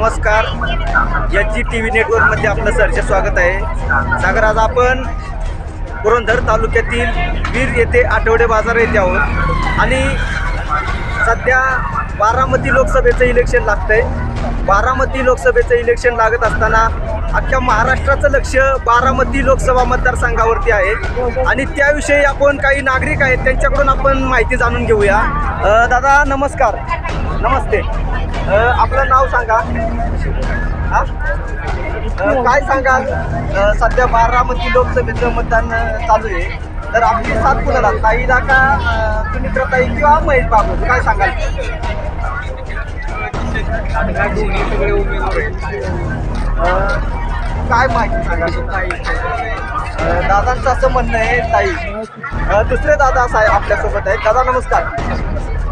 नमस्कार. H G T V नेटवर्कमध्ये आपलं सरचे स्वागत आहे. सागर आज आपण पुरंदर तालुक्यातील वीर येथे आठवडे बाजार येथे आहोत. आणि सध्या बारामती लोकसभेचं इलेक्शन लागतं आहे बारामती लोकसभेचं इलेक्शन लागत असताना अख्ख्या महाराष्ट्राचं लक्ष बारामती लोकसभा मतदारसंघावरती आहे. आणि त्याविषयी आपण काही नागरिक आहेत त्यांच्याकडून आपण माहिती जाणून घेऊया. दादा नमस्कार. नमस्ते. अ, आपलं नाव सांगा. हा? अ, काय सांगाल अ, सध्या बारामती लोकसभेचं मतदान अ, चालू आहे. तर आपली सात कुणाला ताईला का अ, सुमित्राताई किंवा महेश बाबू काय सांगाल? अ, काय माहिती सांगा? अ, दादांचं असं म्हणणं आहे ताई. अ, दुसरे दादा असं आहे आपल्यासोबत आहेत. दादा नमस्कार.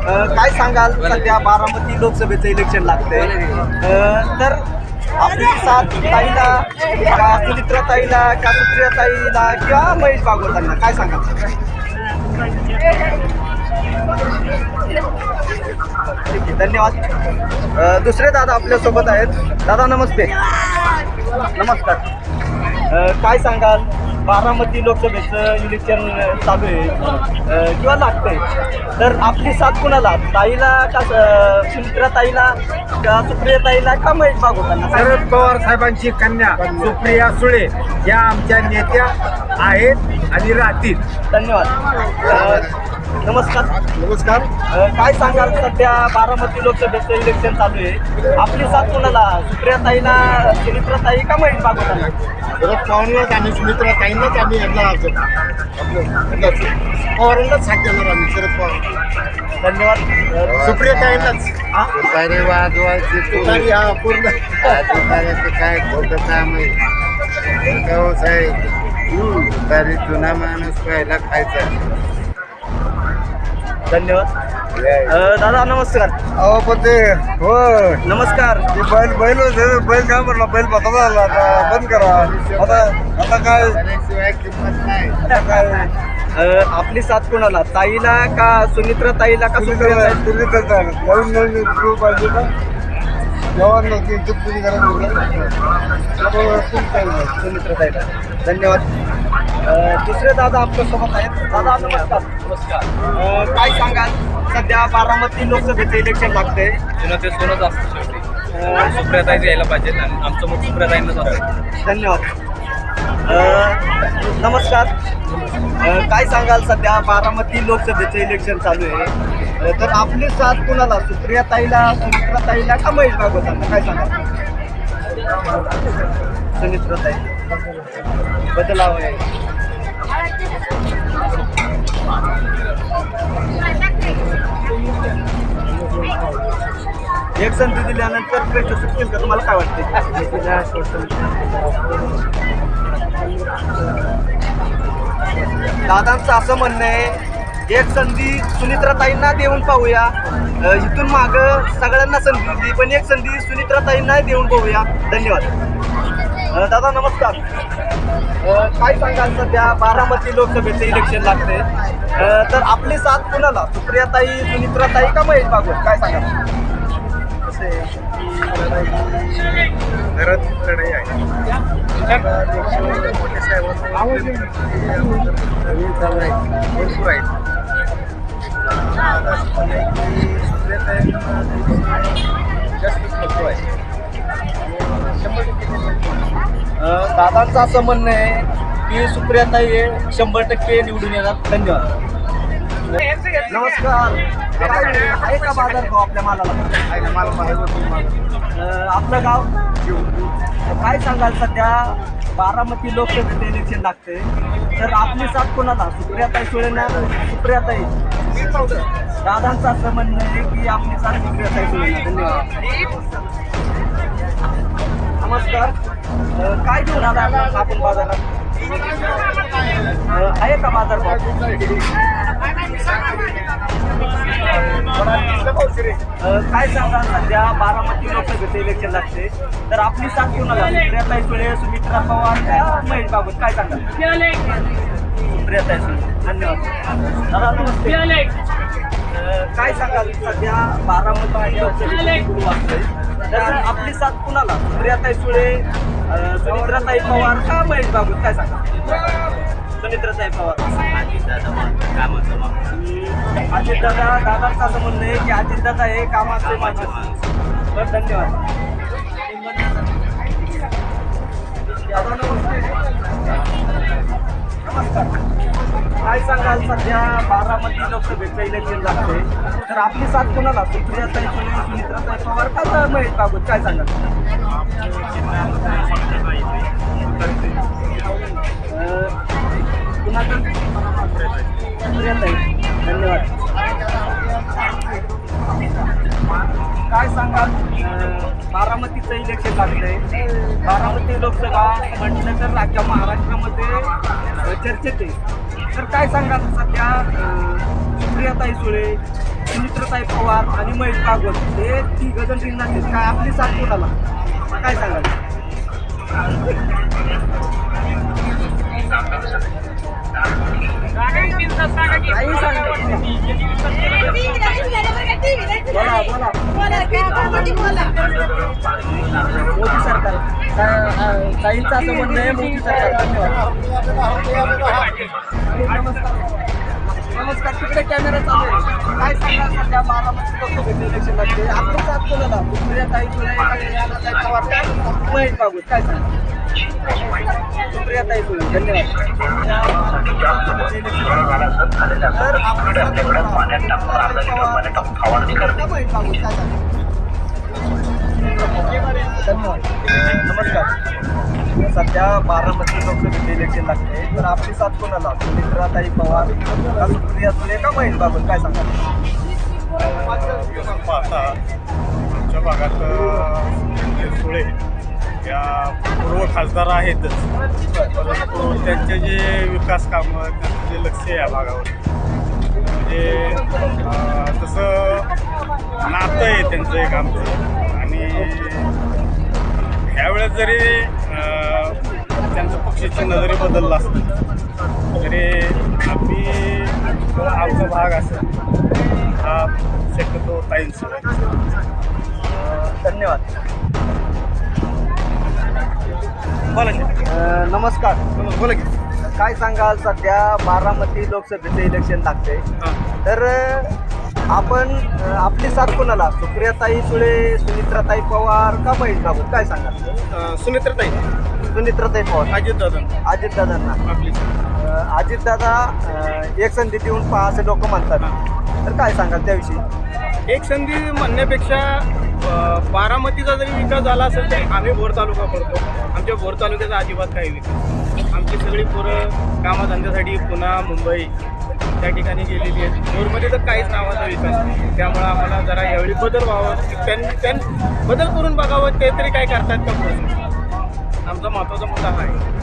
काय सांगाल? सध्या बारामती लोकसभेचं इलेक्शन लागतंय. तर आपली साथ ताईला का सुमित्रा ताईला का सुप्रिया ताईला किंवा महेश भागवतांना काय सांगाल? ठीक आहे धन्यवाद. दुसरे दादा आपल्यासोबत आहेत. दादा नमस्ते. नमस्कार. काय सांगाल? बारामती लोकसभेचं इलेक्शन चालू आहे. किंवा लागतंय. तर आपली साथ कुणाला? ताईला का सुमित्रा ताईला का सुप्रिया ताईला का महेश भागवतांना? शरद पवार साहेबांची कन्या सुप्रिया सुळे या आमच्या नेत्या आहेत आणि राहतील. धन्यवाद. नमस्कार. नमस्कार. काय सांगाल? सध्या बारामती लोकसभेचं इलेक्शन चालू आहे. आपली साथ कुणाला? सुप्रिया ताईला सुमित्रा ताई का महेश भागवतांना शरद पवारलाच आणि सुमित्रा ताईंनाच आम्ही यांना पवारांनाच साथ देणार आम्ही शरद पवार. धन्यवाद. अ, सुप्रिया ताईंनाच हा? तुतारी वाजवायची तुतारी हा पूर्ण. काय खोटं काम आहे? साहेब तुतारी जुना माणूस पहिला खायचा धन्यवाद. दादा नमस्कार. अहो पण ते हो नमस्कार. ते बैल बैल होते बैल काय म्हणला बैल बघा झाला आता बंद करा. आता आता काय? आता काय? अ, आपली साथ कोणाला? ताईला का सुमित्रा ताईला का ताई? तुम्ही नवीन नवीन पाहिजे जेव्हा नक्की सुमित्रा ताईला. धन्यवाद. दुसरे दादा आपल्यासोबत आहेत. दादा नमस्कार. नमस्कार. काय सांगाल? सध्या बारामती लोकसभेचं इलेक्शन लागतंय. जुनं ते सोनंच असतं शेवटी सुप्रियाताईच यायला पाहिजे आमचं मग सुप्रियाताईंनाच असतं धन्यवाद. नमस्कार. काय सांगाल सध्या? बारामती लोकसभेचं इलेक्शन चालू आहे. तर आपली साथ कुणाला? सुप्रिया ताईला सुमित्रा ताईला का महेश भागवतांना काय सांगाल? सुमित्रा ताई बदलाव आहे. एक संधी दिल्यानंतर प्रश्न सुटतील का? तुम्हाला काय वाटते? दादांचं असं म्हणणं आहे एक संधी सुनित्राताईंना देऊन पाहूया. इथून माग सगळ्यांना संधी दिली पण एक संधी सुनित्राताईंना देऊन पाहूया. धन्यवाद. दादा नमस्कार. काय सांगाल सध्या? बारामती लोकसभेचं इलेक्शन लागते. तर आपली साथ कुणाला? सुप्रियाताई सुनित्राताई का महेश भागवत? काय सांगाल? घरात लढाई आहे. मोठे भरपूर आहेत. जास्तच आहे दादांचं असं म्हणणं आहे की सुप्रियाताई हे शंभर टक्के निवडून येणार. धन्यवाद. नमस्कार. काय आहे का बाजार भाव आपल्या मालाला? आपलं गाव? काय सांगाल सध्या? बारामती लोकसभेचं इलेक्शन लागते. तर आपली साथ कोणाला? सुप्रियाताई सुळेना सुप्रियाताई? दादांचं असं म्हणणं आहे की आपली साथ सुप्रियाताई सुळेना धन्यवाद. नमस्कार. काय घेऊन आला आपण बाजारात? आहे का बाजार काय सांगा सध्या? बारामती लोकसभेचं इलेक्शन लागते. तर आपली साथ कोणाला? सुप्रियाताई सुळे सुमित्रा पवार महेश बाबत काय सांगा सुप्रियाताई सुळे. धन्यवाद. दादा नमस्ते. काय सांगाल सध्या? बारामती लोकसभेचं सुरू असतंय. तर आपली साथ कुणाला? सुप्रियाताई सुळे सुनित्राताई पवार का महेश बाबू? काय सांगा? सुनित्राताई पवार. अजित दादा दादांचं असं म्हणणं आहे की अजित दादा हे कामाचे माझे तर धन्यवाद. दादा नमस्ते. काय सांगाल? सध्या बारामती लोकसभेचं इलेक्शन लागते तर आपली साथ कोणाला? सुप्रियाताई सुळे सुनित्राताई पवार का तर महेश बाबू काय सांगाल? अध्यक्ष इलेक्शन बारामती लोकसभा म्हटलं तर राज्य महाराष्ट्रामध्ये चर्चेत आहे तर काय सांगाल सध्या सुप्रियाताई सुळे सुमित्रताई पवार आणि महेश भागवत हे ती गजल रिंगणात काय आपली साथ कोणाला? काय सांगाल? मोदी सरकार. काहींचं असं म्हणणं आहे मोदी सरकार नमस्कार. नमस्कार तिकडे कॅमेरा चालू आहे. काय सांगा सध्या बारामती लोकसभेचं इलेक्शन लागते आपण सात कोणाला? सुप्रिया ताई सुळे काय महेश बाबू काय सांगा? सुप्रिया ताई सुळे धन्यवाद. तर आपलं धन्यवाद. नमस्कार. सध्या बारामती लोकसभेचे इलेक्शन लागते. तर आपली साथ कोणाला? सुमित्राताई पवार का सुप्रिया सुळे का महेश बाबत काय सांगा पाहता आमच्या भागात सुळे या पूर्व खासदार आहेतच परंतु त्यांचे जे विकास कामं त्यांचं जे लक्ष आहे या भागावर म्हणजे तसं नातं आहे त्यांचं एक आमचं. ह्यावेळेस जरी त्यांचं पक्षचिन्ह जरी बदललं असतं तरी आम्ही आमचा भाग असेल हा शक्यतो अं, धन्यवाद. बोला की. नमस्कार. बोला की. काय सांगाल सध्या बारामती लोकसभेचं इलेक्शन लागते तर आपण अं, आपली साथ कोणाला? सुप्रियाताई सुळे सुनित्राताई पवार का महेश बाबत काय सांगाल? सुमित्रताई. सुनित्राताई पवार. अजित दादा अजितदादांना. आपली. अं, अजितदादा अं, एक संधी देऊन पहा असे लोक म्हणतात. तर काय सांगाल त्याविषयी? एक संधी म्हणण्यापेक्षा अ, बारामतीचा जरी विकास झाला असेल तरी आम्ही भोर तालुका करतो. आमच्या भोर तालुक्याचा अजिबात काही विकास आमची सगळी पोरं कामाधंद्यासाठी पुन्हा मुंबई त्या ठिकाणी गेलेली आहेत. भोरमध्ये तर काहीच नावाचा विकास नाही. त्यामुळं आम्हाला जरा यावेळी बदल व्हावं. त्यांनी त्यां बदल करून बघावं. ते तरी काय करतात का पुढे आमचा महत्त्वाचा मुद्दा हा आहे.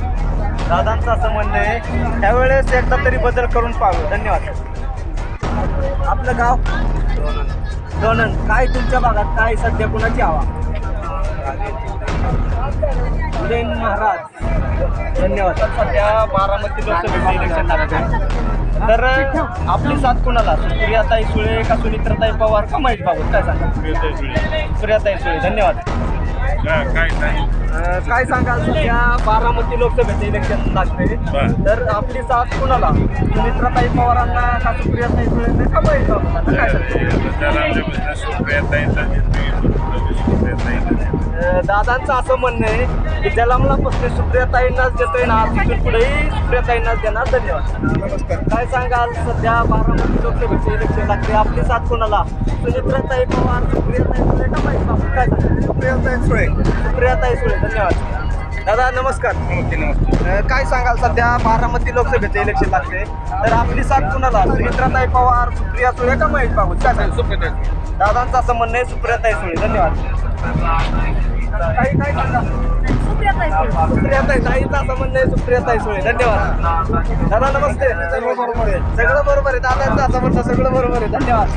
दादांचं असं म्हणणं आहे त्यावेळेस एकदा तरी बदल करून पाहावं. धन्यवाद. आपलं गाव? दोनन. काय तुमच्या भागात? काय सध्या कुणाची हवा? उदयन महाराज. धन्यवाद. सध्या बारामती लोकसभेचं इलेक्शन आहे. तर आपली साथ कुणाला सुप्रियाताई सुळे का सुनित्राताई पवार का महेश बाबू काय सांगा सुप्रियाताई सुळे. धन्यवाद. काय अं, काय सांगाल? सध्या बारामती लोकसभेचं इलेक्शन लागते बरं. तर आपली साथ कुणाला? सुमित्राताई पवारांना का सुप्रियाताई सुळे का महेश बाबूंना काय अं, दादांचं असं म्हणणं आहे की जलमलापासून सुप्रियाताईंनाच देतोय ना तिथून पुढेही सुप्रियाताईंनाच देणार. धन्यवाद. नमस्कार. काय सांगाल सध्या बारामती लोकसभेचे इलेक्शन लागते आपली साथ कोणाला? सुनित्राताई पवार सुप्रियाताई सुळे का महेश बाबू काय सांगाल सुप्रियाताई सुळे. सुप्रियाताई सुळे. धन्यवाद. दादा नमस्कार. नमस्ते नमस्ते. अ, काय सांगाल? सध्या बारामती लोकसभेचे इलेक्शन लागते तर आपली साथ कुणाला सुमित्राताई पवार सुप्रिया सुळे का महेश बाबू काय सांगाल? सुप्रियाताई दादांचं असं म्हणणं आहे सुप्रियाताई सुळे. धन्यवाद. काही काय सांगा. सुप्रियाताई ताईचं असं म्हणणं आहे सुप्रियाताई सुळे. धन्यवाद. दादा नमस्ते. सगळं बरोबर आहे. सगळं बरोबर आहे. दादांचं असं म्हणणं सगळं बरोबर आहे. धन्यवाद.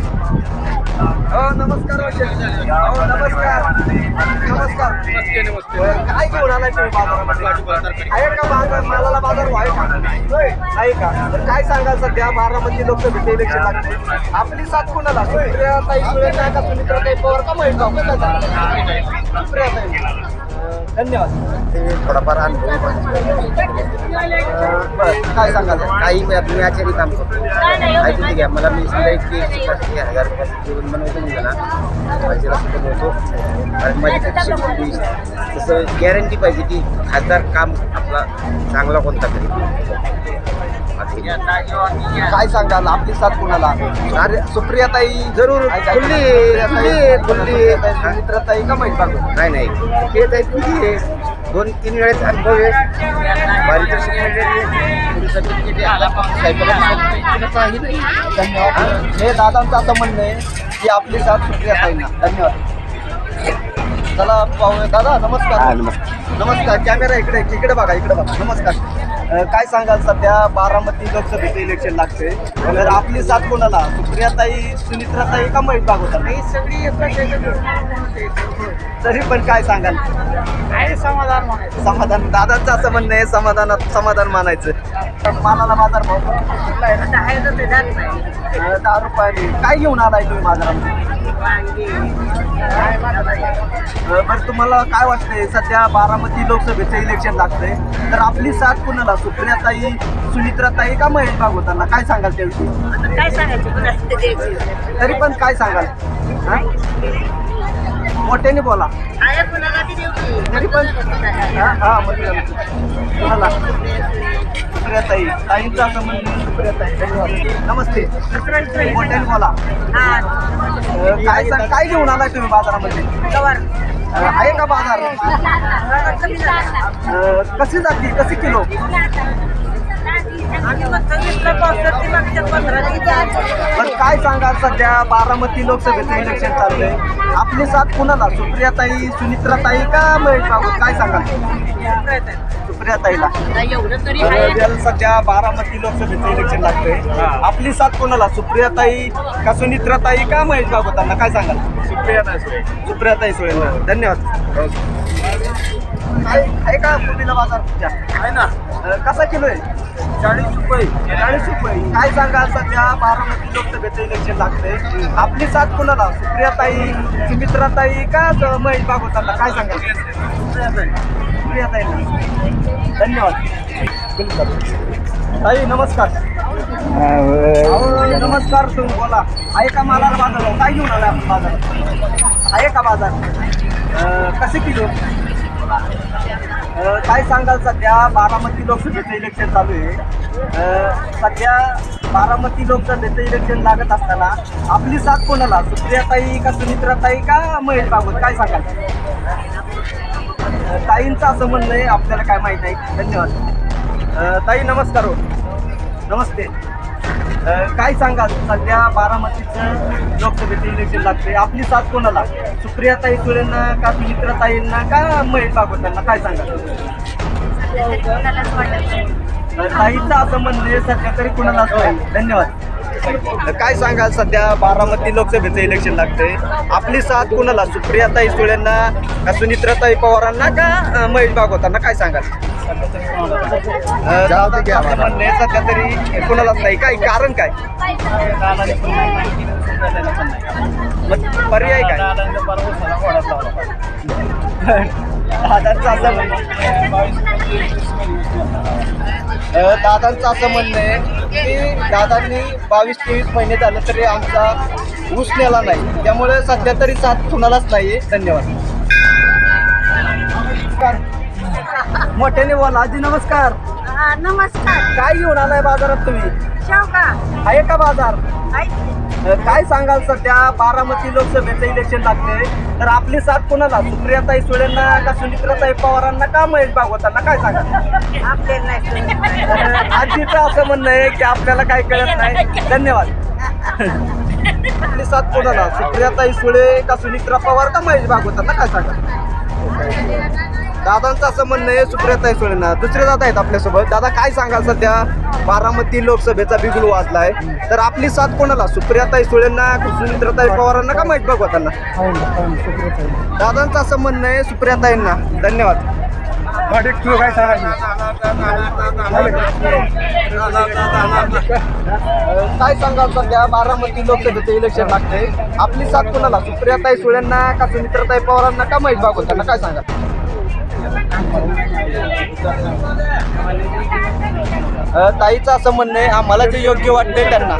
नमस्कार अशोक. हो नमस्कार. नमस्कार. अ, काय घेऊन आलाय तुम्ही बाजारामध्ये? आहे का बाजार? मालाला बाजार आहे. का आहे का? तर काय सांगाल सध्या? बारामती लोकसभेचे इलेक्शन लागते आपली साथ कोणाला? सुप्रिया ताई नाही का सुमित्रा ताई पवार? का महेश धन्यवाद. ते थोडाफार अनुभव बरं काय सांगाल? काही मी मी आचारी काम करतो. ऐकून घ्या मला मी समजा एक एकशे हजार रुपयाचं जेवण बनवतो म्हणजे ना माझी रस्ते बनवतो कारण माझी कधी शिकून तसं गॅरंटी पाहिजे की खासदार काम आपला चांगला कोणता तरी. काय सांगाल? आपली साथ कोणाला? अरे सुप्रिया ताई जरूर. ताई का? महेश भाऊ नाही नाही. हे तर खुल्ली आहे. दोन तीन वेळेस अनुभव आहे. पारितोषिक धन्यवाद. हे दादांचं असं म्हणणं आहे की आपली साथ सुप्रिया ताईंना धन्यवाद. चला पाहूया. दादा नमस्कार. नमस्कार. कॅमेरा इकडे इकडे बघा इकडे बघा. नमस्कार. काय सांगाल सध्या बारामती लोकसभेचे इलेक्शन लागते तर आपली साथ कोणाला? सुप्रिया ताई सुनित्रा ताई का महेश भागवता सगळी तरी पण काय सांगाल? समाधान समाधान? दादांचं असं म्हणणं आहे समाधानात समाधान मानायचं. मालाला बाजार भाव कुठला आहे? अ, दहा रुपयाने. काय घेऊन आलाय तुम्ही बाजारामध्ये? अ, बरं तुम्हाला काय वाटतंय? सध्या बारामती लोकसभेचं इलेक्शन लागतंय. तर आपली साथ कुणाला? सुप्रिया ताई सुनित्रा ताई का महेश भागवतांना? काय सांगाल त्याविषयी? काय सांगायचं कुणाला द्यायची तरी पण काय सांगाल? हा? मोठ्याने बोला. आहे कुणाला ती द्यायची तरी पण हा ताईंचं असं म्हणणं धन्यवाद नमस्ते. हॉटेल मला काय सांग काय घेऊन आलाय तुम्ही बाजारामध्ये? आहे का बाजार? कशी जाते? कशी किलो? बरं काय सांगाल सध्या? बारामती लोकसभेचं इलेक्शन चाललंय. आपली साथ कुणाला? सुप्रिया ताई सुनित्रा ताई का महेश बाबू? काय सांगाल? सुप्रिया ताईला एवढं तरी आहे. तर सध्या बारामती लोकसभेचं इलेक्शन लागतंय. आपली साथ कोणाला? सुप्रिया ताई का सुनित्रा ताई का महेश बाबूतांना काय सांगाल? सुप्रिया ताई सुळे. सुप्रिया ताई सुळेंना धन्यवाद. काय आहे का मुलीला बाजार तुमच्या आहे ना. कसा किलो आहे? चाळीस रुपये. चाळीस रुपये. काय सांगाल सध्या? बारामती लोकसभेचं इलेक्शन लागतंय. आपली साथ कोणाला? सुप्रियाताई सुमित्राताई का ज- महेश बागवतांना काय सांगाल? सुप्रिया धन्यवाद. ताई नमस्कार. अहो, नमस्कार तुम्ही बोला. आहे का मालाला बाजार काय घेऊन आला आपण आहे का बाजार? अं, कसे किलो? काय सांगाल सध्या? बारामती लोकसभेचं इलेक्शन चालू आहे. सध्या बारामती लोकसभेचं इलेक्शन लागत असताना आपली साथ कोणाला? सुप्रिया ताई का सुमित्रा ताई का महेश बाबत काय सांगाल? ताईंचं असं म्हणणं आहे आपल्याला काय माहीत नाही. धन्यवाद. ताई नमस्कार हो. नमस्ते. काय सांगाल? सध्या बारामतीचं लोकसभेचं इलेक्शन लागते आपली साथ कोणाला? सुप्रिया ताई सुळेंना का सुमित्रा ताईंना का महेश बाबतांना काय सांगाल? ताईचं असं म्हणणं सध्या तरी कुणालाच नाही. धन्यवाद. काय सांगाल सध्या बारामती लोकसभेचं इलेक्शन लागते आपली साथ कुणाला? सुप्रिया ताई सुळेंना का सुनित्रा ताई पवारांना का महेश बागवतांना काय सांगाल? म्हणणं सध्या तरी कुणालाच नाही. काय कारण काय? मग पर्याय काय? दादांचं असं म्हणणं दादांचं असं म्हणणं आहे की दादांनी बावीस तेवीस महिने झाले तरी आमचा ऊस नेला नाही. त्यामुळे सध्या तरी साथ कुणालाच नाही आहे धन्यवाद. नमस्कार. मोठ्याने बोला आजी नमस्कार. नमस्कार. काय घेऊन आलाय बाजारात तुम्ही? शेवका आहे का बाजार? काय सांगाल सध्या? बारामती लोकसभेचं इलेक्शन लागते तर आपली साथ कोणाला? सुप्रियाताई सुळेंना का सुनित्राताई पवारांना का महेश भागवतांना? काय सांगाल? आजीचं असं म्हणणं आहे की आपल्याला काय कळत नाही. धन्यवाद. आपली साथ कोणाला? सुप्रियाताई सुळे का सुनित्रा पवार का महेश भागवतांना? काय सांगाल? दादांचं असं म्हणणं आहे सुप्रियाताई सुळेंना. दुसरे दादा आहेत आपल्यासोबत. दादा काय सांगाल सध्या? बारामती लोकसभेचा बिगुल वाजलाय. तर आपली साथ कोणाला? सुप्रियाताई सुळेंना सुनित्रताई पवारांना का माहीत बघू त्यांना दादांचं असं म्हणणं आहे सुप्रियाताईंना. धन्यवाद. काय सांगाल सध्या? बारामती लोकसभेचं इलेक्शन लागते आपली साथ कोणाला? सुप्रियाताई सुळेंना का सुमित्रताई पवारांना का माहीत बघू त्यांना काय सांगा ताईचं असं म्हणणं आहे आम्हाला जे योग्य वाटतंय त्यांना.